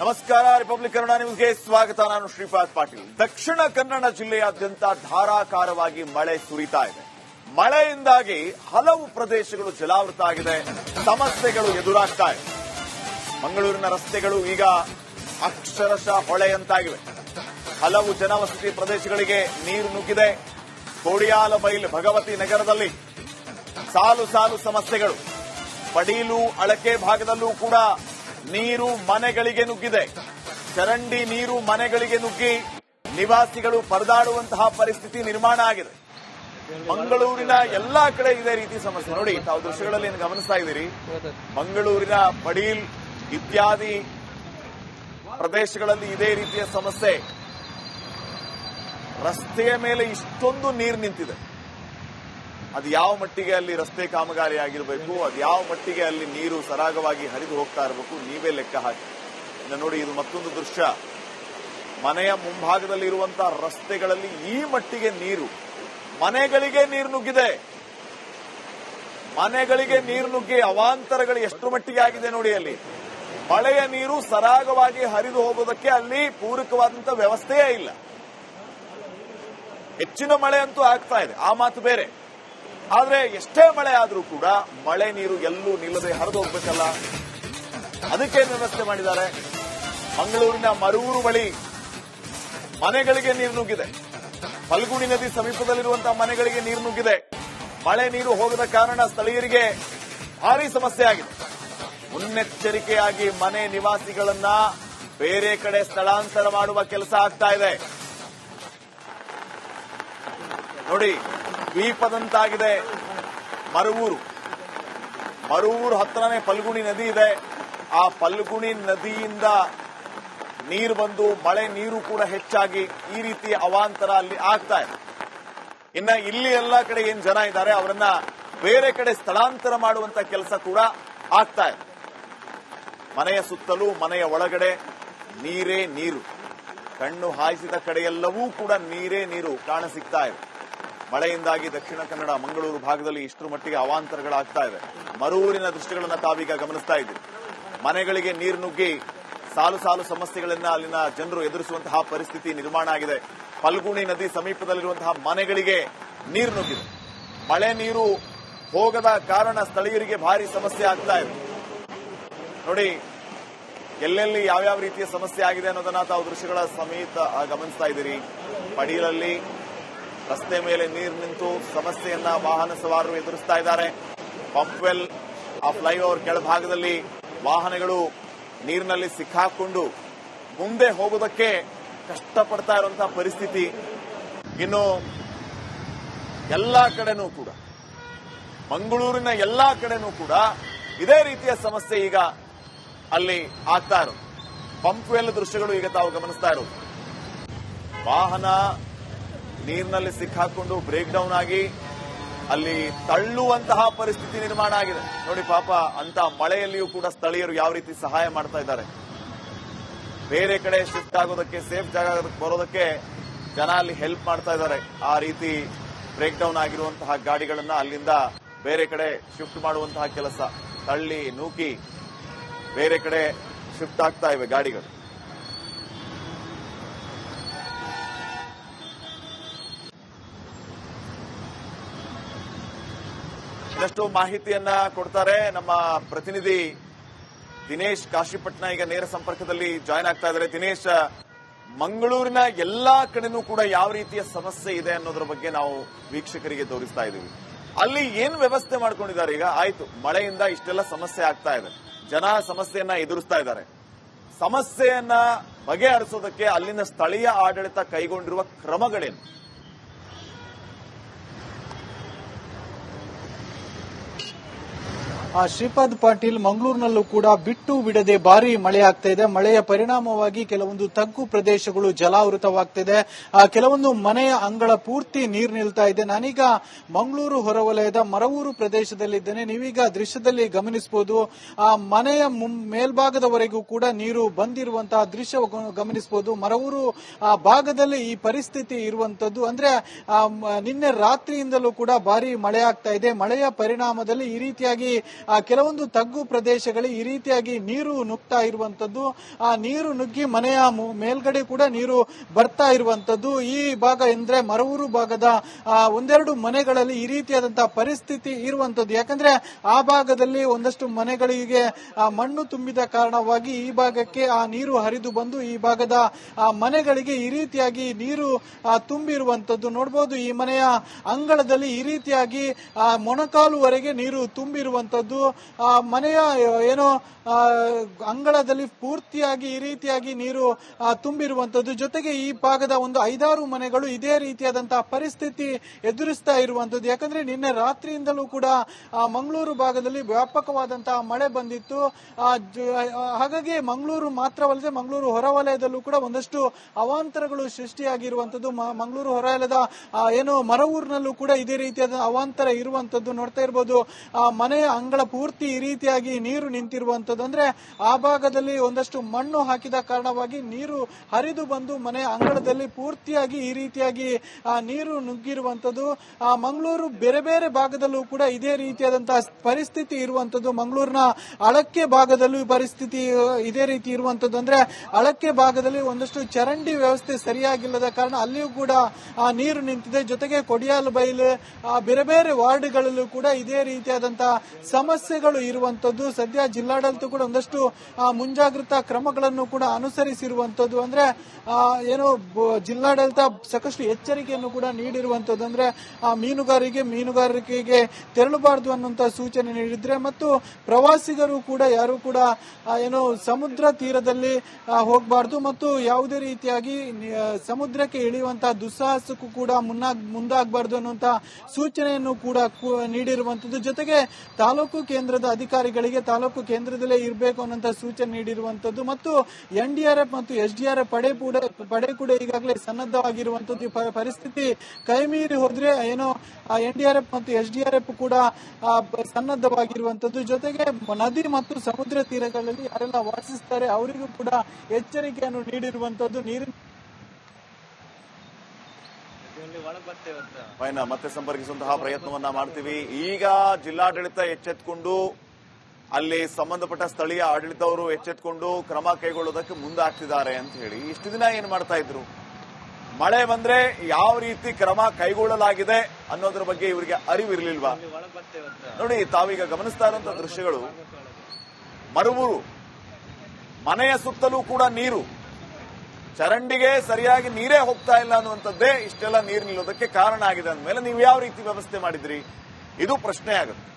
ನಮಸ್ಕಾರ ರಿಪಬ್ಲಿಕ್ ಕನ್ನಡ ನ್ಯೂಸ್ಗೆ ಸ್ವಾಗತ. ನಾನು ಶ್ರೀಪಾದ್ ಪಾಟೀಲ್. ದಕ್ಷಿಣ ಕನ್ನಡ ಜಿಲ್ಲೆಯಾದ್ಯಂತ ಧಾರಾಕಾರವಾಗಿ ಮಳೆ ಸುರಿತಾ ಇದೆ. ಮಳೆಯಿಂದಾಗಿ ಹಲವು ಪ್ರದೇಶಗಳು ಜಲಾವೃತ ಆಗಿದೆ. ಸಮಸ್ಯೆಗಳು ಎದುರಾಗ್ತಾ ಇದೆ. ಮಂಗಳೂರಿನ ರಸ್ತೆಗಳು ಈಗ ಅಕ್ಷರಶಃ ಹೊಳೆಯಂತಾಗಿವೆ. ಹಲವು ಜನವಸತಿ ಪ್ರದೇಶಗಳಿಗೆ ನೀರು ನುಗ್ಗಿದೆ. ಕೋಡಿಯಾಲಬೈಲ್ ಭಗವತಿ ನಗರದಲ್ಲಿ ಸಾಲು ಸಾಲು ಸಮಸ್ಯೆಗಳು. ಪಡೀಲು ಅಳಕೆ ಭಾಗದಲ್ಲೂ ಕೂಡ ನೀರು ಮನೆಗಳಿಗೆ ನುಗ್ಗಿದೆ. ಚರಂಡಿ ನೀರು ಮನೆಗಳಿಗೆ ನುಗ್ಗಿ ನಿವಾಸಿಗಳು ಪರದಾಡುವಂತಹ ಪರಿಸ್ಥಿತಿ ನಿರ್ಮಾಣ ಆಗಿದೆ. ಮಂಗಳೂರಿನ ಎಲ್ಲಾ ಕಡೆ ಇದೇ ರೀತಿ ಸಮಸ್ಯೆ. ನೋಡಿ, ತಾವು ದೃಶ್ಯಗಳಲ್ಲಿ ಗಮನಿಸ್ತಾ ಇದ್ದೀರಿ? ಮಂಗಳೂರಿನ ಬಡೀಲ್ ಇತ್ಯಾದಿ ಪ್ರದೇಶಗಳಲ್ಲಿ ಇದೇ ರೀತಿಯ ಸಮಸ್ಯೆ. ರಸ್ತೆಯ ಮೇಲೆ ಇಷ್ಟೊಂದು ನೀರು ನಿಂತಿದೆ. ಅದು ಯಾವ ಮಟ್ಟಿಗೆ ಅಲ್ಲಿ ರಸ್ತೆ ಕಾಮಗಾರಿ ಆಗಿರಬೇಕು, ಅದು ಯಾವ ಮಟ್ಟಿಗೆ ಅಲ್ಲಿ ನೀರು ಸರಾಗವಾಗಿ ಹರಿದು ಹೋಗ್ತಾ ಇರಬೇಕು, ನೀವೇ ಲೆಕ್ಕ ಹಾಕಿ. ಇನ್ನು ನೋಡಿ, ಇದು ಮತ್ತೊಂದು ದೃಶ್ಯ. ಮನೆಯ ಮುಂಭಾಗದಲ್ಲಿ ಇರುವಂತಹ ರಸ್ತೆಗಳಲ್ಲಿ ಈ ಮಟ್ಟಿಗೆ ನೀರು, ಮನೆಗಳಿಗೆ ನೀರು ನುಗ್ಗಿದೆ. ಮನೆಗಳಿಗೆ ನೀರು ನುಗ್ಗಿ ಅವಾಂತರಗಳು ಎಷ್ಟು ಮಟ್ಟಿಗೆ ಆಗಿದೆ ನೋಡಿ ಅಲ್ಲಿ. ಮಳೆಯ ನೀರು ಸರಾಗವಾಗಿ ಹರಿದು ಹೋಗೋದಕ್ಕೆ ಅಲ್ಲಿ ಪೂರಕವಾದಂತಹ ವ್ಯವಸ್ಥೆಯೇ ಇಲ್ಲ. ಹೆಚ್ಚಿನ ಮಳೆ ಅಂತೂ ಆಗ್ತಾ ಇದೆ. ಆ ಮಾತು ಬೇರೆ. ಆದ್ರೆ ಎಷ್ಟೇ ಮಳೆ ಆದ್ರೂ ಕೂಡ ಮಳೆ ನೀರು ಎಲ್ಲೂ ನಿಲ್ಲದೆ ಹರಿದು ಹೋಗ್ಬೇಕಲ್ಲ? ಅದಕ್ಕೆ ವ್ಯವಸ್ಥೆ ಮಾಡಿದ್ದಾರೆ. ಮಂಗಳೂರಿನ ಮರೂರು ಬಳಿ ಮನೆಗಳಿಗೆ ನೀರು ನುಗ್ಗಿದೆ. ಫಲ್ಗುಣಿ ನದಿ ಸಮೀಪದಲ್ಲಿರುವಂತಹ ಮನೆಗಳಿಗೆ ನೀರು ನುಗ್ಗಿದೆ. ಮಳೆ ನೀರು ಹೋಗದ ಕಾರಣ ಸ್ಥಳೀಯರಿಗೆ ಭಾರಿ ಸಮಸ್ಯೆ ಆಗಿದೆ. ಮುನ್ನೆಚ್ಚರಿಕೆಯಾಗಿ ಮನೆ ನಿವಾಸಿಗಳನ್ನ ಬೇರೆ ಕಡೆ ಸ್ಥಳಾಂತರ ಮಾಡುವ ಕೆಲಸ ಆಗ್ತಾ ಇದೆ. ನೋಡಿ ದ್ವೀಪದಂತಾಗಿದೆ. ಮರುವೂರು. ಮರುವೂರು ಹತ್ರನೇ ಫಲ್ಗುಣಿ ನದಿ ಇದೆ. ಆ ಫಲ್ಗುಣಿ ನದಿಯಿಂದ ನೀರು ಬಂದು ಮಳೆ ನೀರು ಕೂಡ ಹೆಚ್ಚಾಗಿ ಈ ರೀತಿ ಅವಾಂತರ ಅಲ್ಲಿ ಆಗ್ತಾ ಇದೆ. ಇನ್ನ ಇಲ್ಲಿ ಎಲ್ಲಾ ಕಡೆ ಏನ್ ಜನ ಇದ್ದಾರೆ, ಅವರನ್ನ ಬೇರೆ ಕಡೆ ಸ್ಥಳಾಂತರ ಮಾಡುವಂತ ಕೆಲಸ ಕೂಡ ಆಗ್ತಾ ಇದೆ. ಮನೆಯ ಸುತ್ತಲೂ ಮನೆಯ ಒಳಗಡೆ ನೀರೇ ನೀರು. ಕಣ್ಣು ಹಾಯಿಸಿದ ಕಡೆಯೆಲ್ಲವೂ ಕೂಡ ನೀರೇ ನೀರು ಕಾಣಸಿಗ್ತಾ ಇದೆ. ಮಳೆಯಿಂದಾಗಿ ದಕ್ಷಿಣ ಕನ್ನಡ ಮಂಗಳೂರು ಭಾಗದಲ್ಲಿ ಇಷ್ಟರ ಮಟ್ಟಿಗೆ ಅವಾಂತರಗಳಾಗ್ತಾ ಇವೆ. ಮರೂರಿನ ದೃಷ್ಟಿಗಳನ್ನು ತಾವೀಗ ಗಮನಿಸ್ತಾ ಇದ್ದೀವಿ ಮನೆಗಳಿಗೆ ನೀರು ನುಗ್ಗಿ ಸಾಲು ಸಾಲು ಸಮಸ್ಯೆಗಳನ್ನ ಅಲ್ಲಿನ ಜನರು ಎದುರಿಸುವಂತಹ ಪರಿಸ್ಥಿತಿ ನಿರ್ಮಾಣ ಆಗಿದೆ. ಫಲ್ಗುಣಿ ನದಿ ಸಮೀಪದಲ್ಲಿರುವಂತಹ ಮನೆಗಳಿಗೆ ನೀರು ನುಗ್ಗಿದೆ. ಮಳೆ ನೀರು ಹೋಗದ ಕಾರಣ ಸ್ಥಳೀಯರಿಗೆ ಭಾರಿ ಸಮಸ್ಯೆ ಆಗ್ತಾ ಇದೆ. ನೋಡಿ, ಎಲ್ಲೆಲ್ಲಿ ಯಾವ್ಯಾವ ರೀತಿಯ ಸಮಸ್ಯೆ ಆಗಿದೆ ಅನ್ನೋದನ್ನ ತಾವು ದೃಶ್ಯಗಳ ಸಮೇತ ಗಮನಿಸ್ತಾ ಇದ್ದೀರಿ. ಪಡೀಲಲ್ಲಿ ರಸ್ತೆ ಮೇಲೆ ನೀರು ನಿಂತು ಸಮಸ್ಯೆಯನ್ನ ವಾಹನ ಸವಾರರು ಎದುರಿಸ್ತಾ ಇದ್ದಾರೆ. ಪಂಪ್ವೆಲ್ ಆ ಫ್ಲೈಓವರ್ ಕೆಳಭಾಗದಲ್ಲಿ ವಾಹನಗಳು ನೀರಿನಲ್ಲಿ ಸಿಕ್ಕಾಕೊಂಡು ಮುಂದೆ ಹೋಗೋದಕ್ಕೆ ಕಷ್ಟಪಡ್ತಾ ಇರುವಂತಹ ಪರಿಸ್ಥಿತಿ. ಇನ್ನು ಎಲ್ಲಾ ಕಡೆನೂ ಕೂಡ, ಮಂಗಳೂರಿನ ಎಲ್ಲಾ ಕಡೆನೂ ಕೂಡ ಇದೇ ರೀತಿಯ ಸಮಸ್ಯೆ ಈಗ ಅಲ್ಲಿ ಆಗ್ತಾ ಇರೋದು. ಪಂಪ್ವೆಲ್ ದೃಶ್ಯಗಳು ಈಗ ತಾವು ಗಮನಿಸ್ತಾ ಇರೋದು. ವಾಹನ ನೀರಿನಲ್ಲಿ ಸಿಕ್ಕಾಕೊಂಡು ಬ್ರೇಕ್ ಡೌನ್ ಆಗಿ ಅಲ್ಲಿ ತಳ್ಳುವಂತಹ ಪರಿಸ್ಥಿತಿ ನಿರ್ಮಾಣ ಆಗಿದೆ. ನೋಡಿ ಪಾಪ ಅಂತ ಮಳೆಯಲ್ಲಿಯೂ ಕೂಡ ಸ್ಥಳೀಯರು ಯಾವ ರೀತಿ ಸಹಾಯ ಮಾಡ್ತಾ ಇದ್ದಾರೆ. ಬೇರೆ ಕಡೆ ಶಿಫ್ಟ್ ಆಗೋದಕ್ಕೆ ಸೇಫ್ ಜಾಗ ಬರೋದಕ್ಕೆ ಜನ ಅಲ್ಲಿ ಹೆಲ್ಪ್ ಮಾಡ್ತಾ ಇದ್ದಾರೆ. ಆ ರೀತಿ ಬ್ರೇಕ್ ಡೌನ್ ಆಗಿರುವಂತಹ ಗಾಡಿಗಳನ್ನ ಅಲ್ಲಿಂದ ಬೇರೆ ಕಡೆ ಶಿಫ್ಟ್ ಮಾಡುವಂತಹ ಕೆಲಸ. ತಳ್ಳಿ, ನೂಕಿ ಬೇರೆ ಕಡೆ ಶಿಫ್ಟ್ ಆಗ್ತಾ ಇವೆ ಗಾಡಿಗಳು. ಇನ್ನಷ್ಟು ಮಾಹಿತಿಯನ್ನ ಕೊಡ್ತಾರೆ ನಮ್ಮ ಪ್ರತಿನಿಧಿ ದಿನೇಶ್ ಕಾಶಿಪಟ್ನ ಈಗ ನೇರ ಸಂಪರ್ಕದಲ್ಲಿ ಜಾಯ್ನ್ ಆಗ್ತಾ ಇದ್ದಾರೆ. ದಿನೇಶ್, ಮಂಗಳೂರಿನ ಎಲ್ಲಾ ಕಡೆನೂ ಕೂಡ ಯಾವ ರೀತಿಯ ಸಮಸ್ಯೆ ಇದೆ ಅನ್ನೋದ್ರ ಬಗ್ಗೆ ನಾವು ವೀಕ್ಷಕರಿಗೆ ತೋರಿಸ್ತಾ ಇದ್ದೀವಿ. ಅಲ್ಲಿ ಏನ್ ವ್ಯವಸ್ಥೆ ಮಾಡ್ಕೊಂಡಿದ್ದಾರೆ? ಈಗ ಆಯ್ತು, ಮಳೆಯಿಂದ ಇಷ್ಟೆಲ್ಲ ಸಮಸ್ಯೆ ಆಗ್ತಾ ಇದೆ. ಜನ ಸಮಸ್ಯೆಯನ್ನ ಎದುರಿಸ್ತಾ ಇದ್ದಾರೆ. ಸಮಸ್ಯೆಯನ್ನ ಬಗೆಹರಿಸೋದಕ್ಕೆ ಅಲ್ಲಿನ ಸ್ಥಳೀಯ ಆಡಳಿತ ಕೈಗೊಂಡಿರುವ ಕ್ರಮಗಳೇನು? ಶ್ರೀಪಾದ್ ಪಾಟೀಲ್ ಮಂಗಳೂರಿನಲ್ಲೂ ಕೂಡ ಬಿಟ್ಟು ಬಿಡದೆ ಭಾರಿ ಮಳೆ ಆಗ್ತಾ ಇದೆ. ಮಳೆಯ ಪರಿಣಾಮವಾಗಿ ಕೆಲವೊಂದು ತಗ್ಗು ಪ್ರದೇಶಗಳು ಜಲಾವೃತವಾಗ್ತಿದೆ. ಕೆಲವೊಂದು ಮನೆಯ ಅಂಗಳ ಪೂರ್ತಿ ನೀರು ನಿಲ್ತಾ ಇದೆ. ನಾನೀಗ ಮಂಗಳೂರು ಹೊರವಲಯದ ಮರವೂರು ಪ್ರದೇಶದಲ್ಲಿದ್ದೇನೆ. ನೀವೀಗ ದೃಶ್ಯದಲ್ಲಿ ಗಮನಿಸಬಹುದು. ಆ, ಮನೆಯ ಮೇಲ್ಭಾಗದವರೆಗೂ ಕೂಡ ನೀರು ಬಂದಿರುವಂತಹ ದೃಶ್ಯ ಗಮನಿಸಬಹುದು. ಮರವೂರು, ಆ, ಭಾಗದಲ್ಲಿ ಈ ಪರಿಸ್ಥಿತಿ ಇರುವಂತದ್ದು. ಅಂದ್ರೆ ನಿನ್ನೆ ರಾತ್ರಿಯಿಂದಲೂ ಕೂಡ ಭಾರಿ ಮಳೆ ಆಗ್ತಾ ಇದೆ. ಮಳೆಯ ಪರಿಣಾಮದಲ್ಲಿ ಈ ರೀತಿಯಾಗಿ ಆ ಕೆಲವೊಂದು ತಗ್ಗು ಪ್ರದೇಶಗಳಿಗೆ ಈ ರೀತಿಯಾಗಿ ನೀರು ನುಗ್ತಾ ಇರುವಂತದ್ದು ಆ ನೀರು ನುಗ್ಗಿ ಮನೆಯ ಮೇಲ್ಗಡೆ ಕೂಡ ನೀರು ಬರ್ತಾ ಇರುವಂತದ್ದು. ಈ ಭಾಗ ಎಂದ್ರೆ ಮರವೂರು ಭಾಗದ ಆ, ಒಂದೆರಡು ಮನೆಗಳಲ್ಲಿ ಈ ರೀತಿಯಾದಂತಹ ಪರಿಸ್ಥಿತಿ ಇರುವಂತದ್ದು. ಯಾಕಂದ್ರೆ ಆ ಭಾಗದಲ್ಲಿ ಒಂದಷ್ಟು ಮನೆಗಳಿಗೆ ಆ, ಮಣ್ಣು ತುಂಬಿದ ಕಾರಣವಾಗಿ ಈ ಭಾಗಕ್ಕೆ ಆ ನೀರು ಹರಿದು ಬಂದು ಈ ಭಾಗದ ಆ, ಮನೆಗಳಿಗೆ ಈ ರೀತಿಯಾಗಿ ನೀರು ಆ, ತುಂಬಿರುವಂತದ್ದು. ನೋಡಬಹುದು ಈ ಮನೆಯ ಅಂಗಳದಲ್ಲಿ ಈ ರೀತಿಯಾಗಿ ಆ, ಮೊಣಕಾಲುವರೆಗೆ ನೀರು ತುಂಬಿರುವಂತದ್ದು. ಆ, ಮನೆಯ, ಏನೋ ಅಂಗಳದಲ್ಲಿ ಪೂರ್ತಿಯಾಗಿ ಈ ರೀತಿಯಾಗಿ ನೀರು ತುಂಬಿರುವಂತದ್ದು. ಜೊತೆಗೆ ಈ ಭಾಗದ ಒಂದು ಐದಾರು ಮನೆಗಳು ಇದೇ ರೀತಿಯಾದಂತಹ ಪರಿಸ್ಥಿತಿ ಎದುರಿಸ್ತಾ ಇರುವಂತದ್ದು. ಯಾಕಂದ್ರೆ ನಿನ್ನೆ ರಾತ್ರಿಯಿಂದಲೂ ಕೂಡ ಮಂಗಳೂರು ಭಾಗದಲ್ಲಿ ವ್ಯಾಪಕವಾದಂತಹ ಮಳೆ ಬಂದಿತ್ತು. ಹಾಗಾಗಿ ಮಂಗಳೂರು ಮಾತ್ರವಲ್ಲದೆ ಮಂಗಳೂರು ಹೊರವಲಯದಲ್ಲೂ ಕೂಡ ಒಂದಷ್ಟು ಅವಾಂತರಗಳು ಸೃಷ್ಟಿಯಾಗಿರುವಂತದ್ದು. ಮಂಗಳೂರು ಹೊರವಲಯದ ಏನು ಮರವೂರಿನಲ್ಲೂ ಕೂಡ ಇದೇ ರೀತಿಯಾದ ಅವಾಂತರ ಇರುವಂತದ್ದು ನೋಡ್ತಾ ಇರಬಹುದು ಆ, ಮನೆಯ ಅಂಗಳ ಪೂರ್ತಿ ಈ ರೀತಿಯಾಗಿ ನೀರು ನಿಂತಿರುವಂತದ್ದು ಅಂದ್ರೆ ಆ ಭಾಗದಲ್ಲಿ ಒಂದಷ್ಟು ಮಣ್ಣು ಹಾಕಿದ ಕಾರಣವಾಗಿ ನೀರು ಹರಿದು ಬಂದು ಮನೆ ಅಂಗಳದಲ್ಲಿ ಪೂರ್ತಿಯಾಗಿ ಈ ರೀತಿಯಾಗಿ ನೀರು ನುಗ್ಗಿರುವಂತದ್ದು ಆ ಮಂಗಳೂರು ಬೇರೆ ಬೇರೆ ಭಾಗದಲ್ಲೂ ಕೂಡ ಇದೇ ರೀತಿಯಾದಂತಹ ಪರಿಸ್ಥಿತಿ ಇರುವಂತದ್ದು ಮಂಗಳೂರಿನ ಅಳಕ್ಕೆ ಭಾಗದಲ್ಲೂ ಪರಿಸ್ಥಿತಿ ಇದೇ ರೀತಿ ಇರುವಂತದ್ದು ಅಂದ್ರೆ ಅಳಕ್ಕೆ ಭಾಗದಲ್ಲಿ ಒಂದಷ್ಟು ಚರಂಡಿ ವ್ಯವಸ್ಥೆ ಸರಿಯಾಗಿಲ್ಲದ ಕಾರಣ ಅಲ್ಲಿಯೂ ಕೂಡ ಆ, ನೀರು ನಿಂತಿದೆ. ಜೊತೆಗೆ ಕೊಡಿಯಾಲ್ ಬೈಲು ಬೇರೆ ಬೇರೆ ವಾರ್ಡ್ಗಳಲ್ಲೂ ಕೂಡ ಇದೇ ರೀತಿಯಾದಂತಹ ಸಮಸ್ಯೆಗಳು ಇರುವಂತದ್ದು, ಸದ್ಯ ಜಿಲ್ಲಾಡಳಿತ ಕೂಡ ಒಂದಷ್ಟು ಮುಂಜಾಗ್ರತಾ ಕ್ರಮಗಳನ್ನು ಕೂಡ ಅನುಸರಿಸಿರುವಂತದ್ದು. ಅಂದ್ರೆ ಏನು ಜಿಲ್ಲಾಡಳಿತ ಸಾಕಷ್ಟು ಎಚ್ಚರಿಕೆಯನ್ನು ಕೂಡ ನೀಡಿರುವಂತದ್ದು. ಅಂದ್ರೆ ಮೀನುಗಾರಿಕೆ ಮೀನುಗಾರಿಕೆಗೆ ತೆರಳಬಾರದು ಅನ್ನುವಂತ ಸೂಚನೆ ನೀಡಿದ್ರೆ ಮತ್ತು ಪ್ರವಾಸಿಗರು ಕೂಡ, ಯಾರು ಕೂಡ ಏನು ಸಮುದ್ರ ತೀರದಲ್ಲಿ ಹೋಗಬಾರದು ಮತ್ತು ಯಾವುದೇ ರೀತಿಯಾಗಿ ಸಮುದ್ರಕ್ಕೆ ಇಳಿಯುವಂತಹ ದುಸ್ಸಾಹಸಕ್ಕೂ ಕೂಡ ಮುನ್ನ ಮುಂದಾಗಬಾರದು ಅನ್ನುವಂತ ಸೂಚನೆಯನ್ನು ಕೂಡ ನೀಡಿರುವಂತದ್ದು. ಜೊತೆಗೆ ತಾಲೂಕು ಕೇಂದ್ರದ ಅಧಿಕಾರಿಗಳಿಗೆ ತಾಲೂಕು ಕೇಂದ್ರದಲ್ಲೇ ಇರಬೇಕು ಅನ್ನುವಂತ ಸೂಚನೆ ನೀಡಿರುವಂತದ್ದು ಮತ್ತು ಎನ್ಡಿಆರ್ಎಫ್ ಮತ್ತು ಎಸ್ಡಿಆರ್ಎಫ್ ಪಡೆ ಕೂಡ ಪಡೆ ಕೂಡ ಈಗಾಗಲೇ ಸನ್ನದ್ಧವಾಗಿರುವಂತದ್ದು ಪರಿಸ್ಥಿತಿ ಕೈಮೀರಿ ಹೋದ್ರೆ ಏನು ಎಫ್ ಮತ್ತು ಎಸ್ಡಿಆರ್ಎಫ್ ಕೂಡ ಎಫ್ ಬ- ಸನ್ನದ್ಧವಾಗಿರುವಂತದ್ದು. ಜೊತೆಗೆ ನದಿ ಮತ್ತು ಸಮುದ್ರ ತೀರಗಳಲ್ಲಿ ಯಾರೆಲ್ಲ ವಾಸಿಸ್ತಾರೆ ಅವರಿಗೂ ಕೂಡ ಎಚ್ಚರಿಕೆಯನ್ನು ನೀಡಿರುವಂತದ್ದು ನೀರಿನ ಫೈನ್ ಮತ್ತೆ ಸಂಪರ್ಕಿಸುವಂತಹ ಪ್ರಯತ್ನವನ್ನ ಮಾಡ್ತೀವಿ. ಈಗ ಜಿಲ್ಲಾಡಳಿತ ಎಚ್ಚೆತ್ಕೊಂಡು ಅಲ್ಲಿ ಸಂಬಂಧಪಟ್ಟ ಸ್ಥಳೀಯ ಆಡಳಿತವರು ಎಚ್ಚೆತ್ಕೊಂಡು ಕ್ರಮ ಕೈಗೊಳ್ಳೋದಕ್ಕೆ ಮುಂದಾಗ್ತಿದ್ದಾರೆ ಅಂತ ಹೇಳಿ. ಇಷ್ಟು ದಿನ ಏನ್ ಮಾಡ್ತಾ ಇದ್ರು? ಮಳೆ ಬಂದ್ರೆ ಯಾವ ರೀತಿ ಕ್ರಮ ಕೈಗೊಳ್ಳಲಾಗಿದೆ ಅನ್ನೋದ್ರ ಬಗ್ಗೆ ಇವರಿಗೆ ಅರಿವಿರಲಿಲ್ವಾ? ನೋಡಿ ತಾವೀಗ ಗಮನಿಸ್ತಾ ಇರುವಂತಹ ದೃಶ್ಯಗಳು. ಮರುಬೂರು. ಮನೆಯ ಸುತ್ತಲೂ ಕೂಡ ನೀರು. ಚರಂಡಿಗೆ ಸರಿಯಾಗಿ ನೀರೇ ಹೋಗ್ತಾ ಇಲ್ಲ ಅನ್ನುವಂಥದ್ದೇ ಇಷ್ಟೆಲ್ಲ ನೀರು ನಿಲ್ಲೋದಕ್ಕೆ ಕಾರಣ ಆಗಿದೆ ಅಂದಮೇಲೆ ನೀವು ಯಾವ ರೀತಿ ವ್ಯವಸ್ಥೆ ಮಾಡಿದ್ರಿ? ಇದು ಪ್ರಶ್ನೆ ಆಗುತ್ತೆ.